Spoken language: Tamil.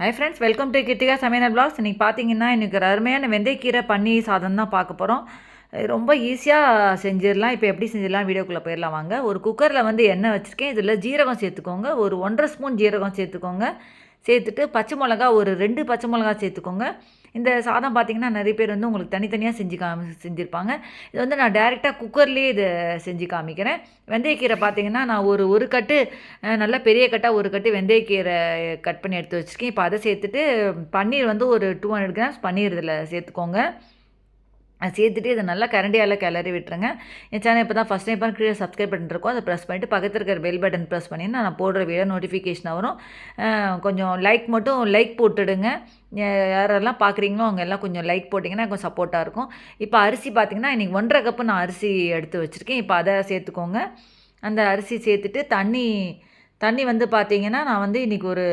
Hi friends welcome to Krithika சமையல் பிளாக்ஸ் இன்றைக்கி பார்த்தீங்கன்னா இன்றைக்கி ஒரு அருமையான வெந்தயக்கீரை பன்னீர் சாதம் தான் பார்க்க போகிறோம் ரொம்ப ஈஸியாக செஞ்சிடலாம். இப்போ எப்படி செஞ்சிடலாம்? வீடியோக்குள்ளே போயிடலாம் வாங்க. ஒரு குக்கரில் வந்து எண்ணெய் வச்சுருக்கேன். இதில் ஜீரகம் சேர்த்துக்கோங்க. ஒரு ஒன்றரை ஸ்பூன் ஜீரகம் சேர்த்துக்கோங்க. சேர்த்துட்டு பச்சை மிளகா ஒரு ரெண்டு பச்சை மிளகா சேர்த்துக்கோங்க. இந்த சாதம் பார்த்திங்கன்னா நிறைய பேர் வந்து உங்களுக்கு தனித்தனியாக செஞ்சு காமி செஞ்சுருப்பாங்க. இது வந்து நான் டேரெக்டாக குக்கர்லேயே இதை செஞ்சு காமிக்கிறேன். வெந்தயக்கீரை பார்த்திங்கன்னா நான் ஒரு ஒரு கட்டு நல்லா பெரிய கட்டாக ஒரு கட்டு வெந்தயக்கீரை கட் பண்ணி எடுத்து வச்சுருக்கேன். இப்போ அதை சேர்த்துட்டு பன்னீர் வந்து ஒரு டூ ஹண்ட்ரட் கிராம்ஸ் பன்னீர் இதில் சேர்த்துக்கோங்க. சேர்த்துட்டு இதை நல்லா கரண்டியால் கிளறி விட்டுருங்க. என் சேனல் இப்போ தான் ஃபஸ்ட் டைம் பண்ணி கீழே சப்ஸ்கிரைப் பண்ணிருக்கோம் அதை ப்ரெஸ் பண்ணிவிட்டு பக்கத்தில் இருக்கிற பெல் பட்டன் ப்ரெஸ் பண்ணி நான் போடுற வீடியோ நோட்டிஃபிகேஷன் வரும். கொஞ்சம் லைக் மட்டும் லைக் போட்டுடுங்க. யாரெல்லாம் பார்க்குறீங்களோ அவங்க எல்லாம் கொஞ்சம் லைக் போட்டிங்கன்னா கொஞ்சம் சப்போர்ட்டாக இருக்கும். இப்போ அரிசி பார்த்திங்கன்னா இன்றைக்கி ஒன்றரை கப்பு நான் அரிசி எடுத்து வச்சுருக்கேன். இப்போ அதை சேர்த்துக்கோங்க. அந்த அரிசி சேர்த்துட்டு தண்ணி தண்ணி வந்து பார்த்திங்கன்னா நான் வந்து இன்றைக்கி ஒரு